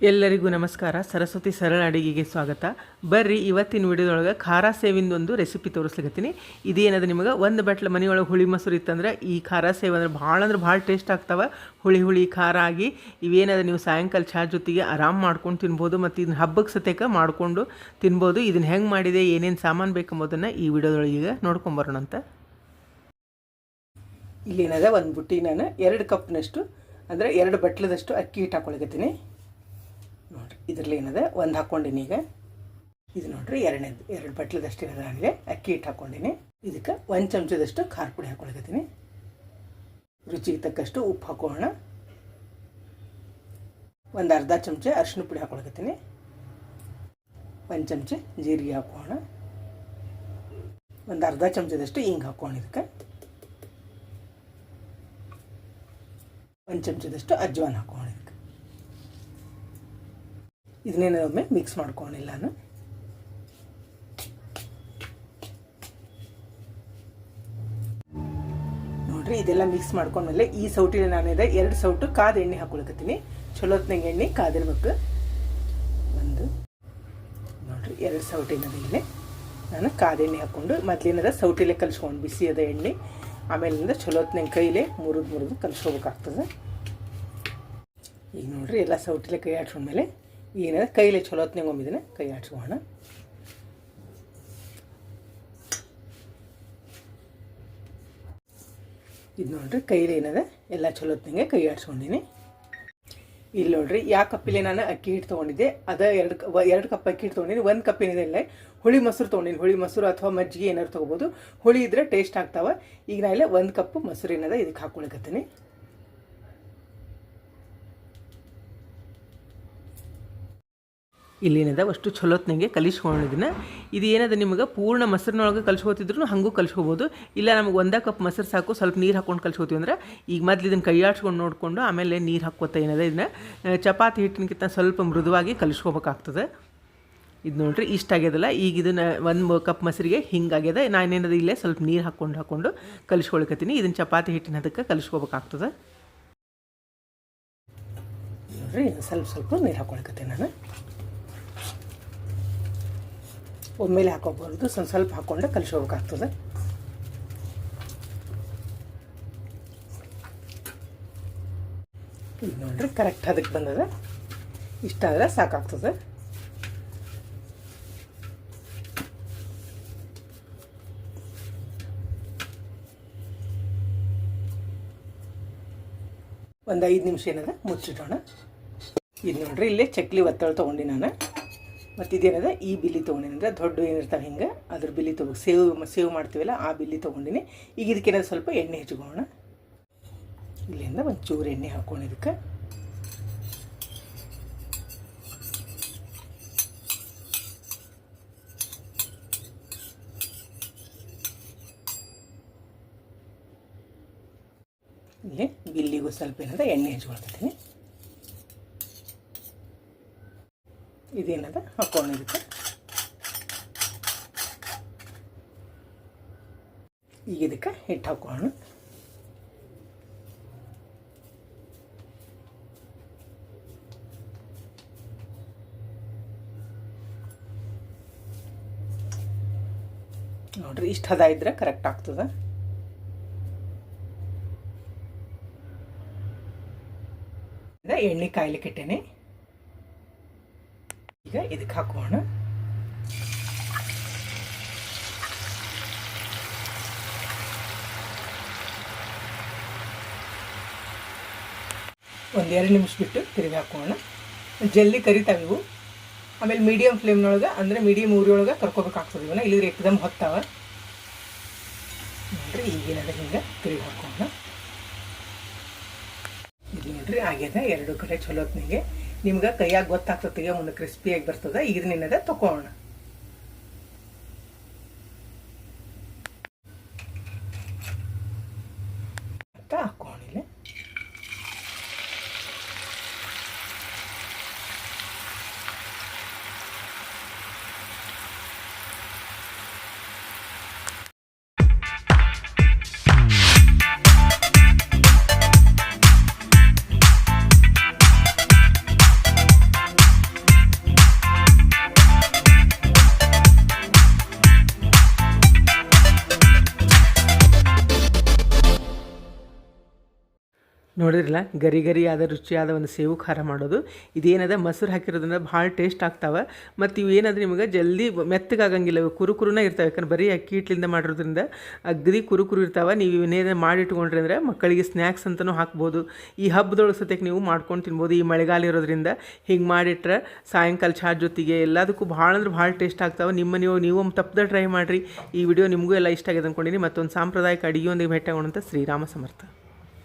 ಎಲ್ಲರಿಗೂ ನಮಸ್ಕಾರ. ಸರಸ್ವತಿ ಸರಳ ಅಡಿಗೆಗೆ ಸ್ವಾಗತ. ಬರ್ರಿ, ಇವತ್ತಿನ ವಿಡಿಯೋದೊಳಗೆ ಖಾರ ಸೇವಿಂದ ಒಂದು ರೆಸಿಪಿ ತೋರಿಸ್ಲಿಕತ್ತೀನಿ. ಇದೇನದು ನಿಮಗೆ? ಒಂದು ಬಟ್ಲ ಮನೆಯೊಳಗೆ ಹುಳಿ ಮೊಸರು ಇತ್ತಂದ್ರೆ ಈ ಖಾರ ಸೇವ್ ಅಂದ್ರೆ ಭಾಳ ಅಂದ್ರೆ ಭಾಳ ಟೇಸ್ಟ್ ಆಗ್ತಾವೆ. ಹುಳಿ ಹುಳಿ ಖಾರ ಆಗಿ ಇವೇನದ ನೀವು ಸಾಯಂಕಾಲ ಚಹಾ ಜೊತೆಗೆ ಆರಾಮ್ ಮಾಡ್ಕೊಂಡು ತಿನ್ಬೋದು ಮತ್ತು ಇದನ್ನ ಹಬ್ಬಕ್ಕೆ ಸತೇಕ ಮಾಡಿಕೊಂಡು ತಿನ್ಬೋದು. ಇದನ್ನ ಹೆಂಗೆ ಮಾಡಿದೆ, ಏನೇನು ಸಾಮಾನು ಬೇಕೆಂಬುದನ್ನು ಈ ವಿಡಿಯೋದೊಳಗೆ ಈಗ ನೋಡ್ಕೊಂಬರೋಣಂತ ಇಲ್ಲೇನದ, ಒಂದು ಬುಟ್ಟಿ ನಾನು ಎರಡು ಕಪ್ನಷ್ಟು, ಅಂದರೆ ಎರಡು ಬಟ್ಲದಷ್ಟು ಅಕ್ಕಿ ಹಿಟ್ಟು ಹಾಕೊಳಕತ್ತೀನಿ. ನೋಡಿರಿ ಇದರಲ್ಲಿ ಏನಿದೆ? ಒಂದು ಹಾಕ್ಕೊಂಡಿನಿ ಈಗ. ಇದು ನೋಡ್ರಿ, ಎರಡನೇದು, ಎರಡು ಬಟ್ಲದಷ್ಟು ಏನದ ನನಗೆ ಅಕ್ಕಿ ಹಿಟ್ಟು ಹಾಕ್ಕೊಂಡಿನಿ. ಇದಕ್ಕೆ ಒಂದು ಚಮಚದಷ್ಟು ಖಾರ ಪುಡಿ ಹಾಕೊಳಕತ್ತೀನಿ. ರುಚಿಗೆ ತಕ್ಕಷ್ಟು ಉಪ್ಪು ಹಾಕೋಣ. ಒಂದು ಅರ್ಧ ಚಮಚ ಅರಿಶಿನ ಪುಡಿ ಹಾಕೊಳಕತ್ತೀನಿ. ಒಂದು ಚಮಚ ಜೀರಿಗೆ ಹಾಕೋಣ. ಒಂದು ಅರ್ಧ ಚಮಚದಷ್ಟು ಹಿಂಗೆ ಹಾಕೋಣ ಇದಕ್ಕೆ. ಒಂದು ಚಮಚದಷ್ಟು ಅಜ್ವಾನ ಹಾಕೋಣ. ಇದನ್ನೇನು ಒಮ್ಮೆ ಮಿಕ್ಸ್ ಮಾಡ್ಕೊಂಡಿಲ್ಲ ನಾನು. ನೋಡ್ರಿ, ಇದೆಲ್ಲ ಮಿಕ್ಸ್ ಮಾಡ್ಕೊಂಡ್ಮೇಲೆ ಈ ಸೌಟಿನ ನಾನಿದೆ, ಎರಡು ಸೌಟು ಕಾದ ಎಣ್ಣೆ ಹಾಕೊಳಕತ್ತೀನಿ. ಚಲೋತ್ನಾಗ ಎಣ್ಣೆ ಕಾದಿರ್ಬೇಕು ಒಂದು. ನೋಡ್ರಿ, ಎರಡು ಸೌಟಿನದ ಎಣ್ಣೆ ನಾನು ಕಾದ ಎಣ್ಣೆ ಹಾಕ್ಕೊಂಡು ಮೊದ್ಲೇನದ ಸೌಟಿಲೆ ಕಲಿಸ್ಕೊಂಡು ಬಿಸಿ ಅದ ಎಣ್ಣೆ, ಆಮೇಲಿಂದ ಚಲೋತ್ನಾಗ ಕೈಲೇ ಮುರಿದು ಮುರಿದು ಕಲಿಸ್ಕೋಬೇಕಾಗ್ತದೆ ಈಗ ನೋಡ್ರಿ, ಎಲ್ಲ ಸೌಟಿಲೆ ಕೈ ಆಡ್ಸ್ಕೊಂಡ್ಮೇಲೆ ಏನದ? ಚಲೋ ಹೊತ್ನಾಗ ಒಮ್ಮಿದ್ದೀನಿ ಕೈ ಆಡ್ಸ್ಕೋಣ ಇದು ನೋಡ್ರಿ, ಕೈಲಿ ಏನದ? ಎಲ್ಲ ಚಲೋತ್ನಂಗೆ ಕೈ ಆಡ್ಸ್ಕೊಂಡಿನಿ. ಇಲ್ಲಿ ನೋಡ್ರಿ, ಯಾ ಕಪ್ಪಿಲೆ ನಾನು ಅಕ್ಕಿ ಹಿಟ್ಟು ತೊಗೊಂಡಿದ್ದೆ. ಅದ ಎರಡು ಎರಡು ಕಪ್ ಅಕ್ಕಿ ಹಿಟ್ಟು ತೊಗೊಂಡಿನಿ. ಒಂದು ಕಪ್ ಏನಿದೆ ಇಲ್ಲ? ಹುಳಿ ಮೊಸರು ತೊಗೊಂಡಿನಿ. ಹುಳಿ ಮೊಸರು ಅಥವಾ ಮಜ್ಜಿಗೆ ಏನಾದ್ರು ತೊಗೋಬೋದು. ಹುಳಿ ಇದ್ರೆ ಟೇಸ್ಟ್ ಆಗ್ತಾವೆ. ಈಗ ನಾ ಇಲ್ಲ ಒಂದು ಕಪ್ ಮೊಸರು ಏನದ ಇದಕ್ಕೆ ಹಾಕೊಳಕತ್ತೀನಿ. ಇಲ್ಲೇನದ ಅಷ್ಟು ಚಲೋತ್ನಂಗೆ ಕಲಿಸ್ಕೊಂಡಿದ್ದೀನಿ ಇದು ಏನದ ನಿಮಗೆ? ಪೂರ್ಣ ಮೊಸರಿನೊಳಗೆ ಕಲಿಸ್ಕೋತಿದ್ರು ಹಂಗೂ ಕಲಿಸ್ಕೋಬೋದು. ಇಲ್ಲ ನಮಗೆ ಒಂದೇ ಕಪ್ ಮೊಸರು ಸಾಕು, ಸ್ವಲ್ಪ ನೀರು ಹಾಕ್ಕೊಂಡು ಕಲಿಸ್ಕೋತೀವಿ ಅಂದ್ರೆ ಈಗ ಮೊದ್ಲು ಇದನ್ನು ಕೈಯಾಡ್ಸ್ಕೊಂಡು ನೋಡಿಕೊಂಡು ಆಮೇಲೆ ನೀರು ಹಾಕೋತ ಏನದ ಇದನ್ನ. ಚಪಾತಿ ಹಿಟ್ಟಿನಕ್ಕಿಂತ ಸ್ವಲ್ಪ ಮೃದುವಾಗಿ ಕಲಿಸ್ಕೋಬೇಕಾಗ್ತದೆ. ಇದು ನೋಡ್ರಿ, ಇಷ್ಟ ಆಗ್ಯದಲ್ಲ. ಈಗ ಇದನ್ನು ಒಂದು ಕಪ್ ಮೊಸರಿಗೆ ಹಿಂಗಾಗ್ಯದ ನಾನೇನದ ಇಲ್ಲೇ ಸ್ವಲ್ಪ ನೀರು ಹಾಕ್ಕೊಂಡು ಹಾಕ್ಕೊಂಡು ಕಲಿಸ್ಕೊಳ್ಕತ್ತೀನಿ. ಇದನ್ನ ಚಪಾತಿ ಹಿಟ್ಟಿನ ಅದಕ್ಕೆ ಕಲಿಸ್ಕೋಬೇಕಾಗ್ತದೆ. ನೋಡ್ರಿ, ಸ್ವಲ್ಪ ಸ್ವಲ್ಪ ನೀರು ಹಾಕ್ಕೊಳ್ಕತ್ತೀನಿ ನಾನು. ಒಮ್ಮೆಲೆ ಹಾಕೋಬಾರ್ದು ಸ್ವಲ್ಪ ಸ್ವಲ್ಪ ಹಾಕ್ಕೊಂಡು ಕಲಿಸೋಬೇಕಾಗ್ತದೆ ಇದು ನೋಡ್ರಿ ಕರೆಕ್ಟ್ ಅದಕ್ಕೆ ಬಂದದ. ಇಷ್ಟ ಆದರೆ ಸಾಕಾಗ್ತದೆ. ಒಂದು ಐದು ನಿಮಿಷ ಏನದ? ಮುಚ್ಚಿಡೋಣ. ಇದು ನೋಡ್ರಿ ಇಲ್ಲೇ ಚಕ್ಲಿ ಒತ್ತಳ ತೊಗೊಂಡು ನಾನು. ಮತ್ತು ಈ ಬಿಲ್ಲಿ ತೊಗೊಂಡಿನಿ ದೊಡ್ಡ ಏನಿರ್ತಾವೆ ಹಿಂಗೆ, ಅದ್ರ ಬಿಲ್ಲಿ ತೊಗೊ, ಸೇವ್ ಸೇವ್ ಮಾಡ್ತೀವಲ್ಲ, ಆ ಬಿಲ್ಲಿ ತೊಗೊಂಡಿನಿ. ಈಗ ಇದಕ್ಕೇನಾದ್ರು ಸ್ವಲ್ಪ ಎಣ್ಣೆ ಹಚ್ಕೊಳ್ಳೋಣ. ಇಲ್ಲಿಂದ ಒಂದು ಚೂರು ಎಣ್ಣೆ ಹಾಕ್ಕೊಂಡು ಇದಕ್ಕೆ. ಇಲ್ಲಿ ಬಿಲ್ಲಿಗೂ ಸ್ವಲ್ಪ ಏನದ ಎಣ್ಣೆ ಹಚ್ಕೊಳ್ತೀನಿ ಇದೇನದ? ಹಾಕೋಣ ಇದಕ್ಕೆ ಈಗ ಇದಕ್ಕೆ ಹಿಟ್ಟು ಹಾಕೋಣ ನೋಡ್ರಿ, ಇಷ್ಟು ಹದ ಇದ್ರೆ ಕರೆಕ್ಟ್ ಆಗ್ತದೆ. ಎಣ್ಣೆ ಕಾಯ್ಲಿಕ್ಕೆ ಇಟ್ಟೇನೆ. ಈಗ ಇದಕ್ಕೆ ಹಾಕೋಣ. ಒಂದು ಎರಡು ನಿಮಿಷ ಬಿಟ್ಟು ತಿರುಗಿ ಹಾಕೋಣ. ಜಲ್ದಿ ಕರಿತಾವೆ ಇವು ಆಮೇಲೆ ಮೀಡಿಯಮ್ ಫ್ಲೇಮ್ನೊಳಗೆ ಅಂದರೆ ಮೀಡಿಯಮ್ ಊರಿಯೊಳಗೆ ಕರ್ಕೋಬೇಕಾಗ್ತದೆ ಇವನ್ನ. ಇಲ್ಲಿದ್ರೆ ಎಕ್ದಮ್ ಹೊತ್ತಾವ. ನೋಡ್ರಿ, ಈಗೇನಾದ್ರೆ ಹಿಂಗೆ ತಿರುಗಿ ಹಾಕೋಣ. ಇದು ನೋಡ್ರಿ, ಆಗ್ಯದ. ಎರಡು ಕಡೆ ಚಲೋತ್ನಿಗೆ ನಿಮ್ಗೆ ಕೈಯಾಗ ಗೊತ್ತಾಗ್ತದೆ ಒಂದು ಕ್ರಿಸ್ಪಿಯಾಗಿ ಬರ್ತದೆ ಈಗ ತಗೋಣ ಹಾಕೋಣಿಲ್ಲ ನೋಡಿದ್ರಲ್ಲ? ಗರಿ ಗರಿಯಾದ, ರುಚಿಯಾದ ಒಂದು ಸೇವು ಖಾರ ಮಾಡೋದು. ಇದೇನದ? ಮೊಸರು ಹಾಕಿರೋದ್ರಿಂದ ಭಾಳ ಟೇಸ್ಟ್ ಆಗ್ತಾವೆ. ಮತ್ತು ಇವು ಏನಂದ್ರೆ ನಿಮಗೆ ಜಲ್ದಿ ಮೆತ್ತಗಾಗಂಗಿಲ್ಲ. ಕುರುಕುರುನ ಇರ್ತಾವೆ. ಯಾಕಂದ್ರೆ ಬರೀ ಅಕ್ಕಿ ಹಿಟ್ಲಿಂದ ಮಾಡಿರೋದ್ರಿಂದ ಅಗದಿ ಕುರುಕುರು ಕುರು ಇರ್ತಾವೆ. ನೀವು ಇವನ್ನೇನು ಮಾಡಿಟ್ಕೊಂಡ್ರಿ ಅಂದರೆ ಮಕ್ಕಳಿಗೆ ಸ್ನ್ಯಾಕ್ಸ್ ಅಂತಲೂ ಹಾಕ್ಬೋದು. ಈ ಹಬ್ಬದೊಳಗೆ ಸತ್ಯಕ್ಕೆ ನೀವು ಮಾಡ್ಕೊಂಡು ತಿನ್ಬೋದು. ಈ ಮಳೆಗಾಲ ಇರೋದ್ರಿಂದ ಹಿಂಗೆ ಮಾಡಿಟ್ರೆ ಸಾಯಂಕಾಲ ಚಹಾ ಜೊತೆಗೆ ಎಲ್ಲದಕ್ಕೂ ಭಾಳ ಅಂದ್ರೆ ಭಾಳ ಟೇಸ್ಟ್ ಆಗ್ತಾವೆ. ನಿಮ್ಮ ನೀವು ನೀವು ತಪ್ಪದ ಟ್ರೈ ಮಾಡಿರಿ. ಈ ವಿಡಿಯೋ ನಿಮಗೂ ಎಲ್ಲ ಇಷ್ಟ ಆಗಿದೆ ಅಂದ್ಕೊಂಡಿನಿ ಮತ್ತೊಂದು ಸಾಂಪ್ರದಾಯಿಕ ಅಡುಗೆಯೊಂದಿಗೆ ಭೇಟಿ ಆಗೋಣ ಶ್ರೀರಾಮ ಸಮರ್ಥ.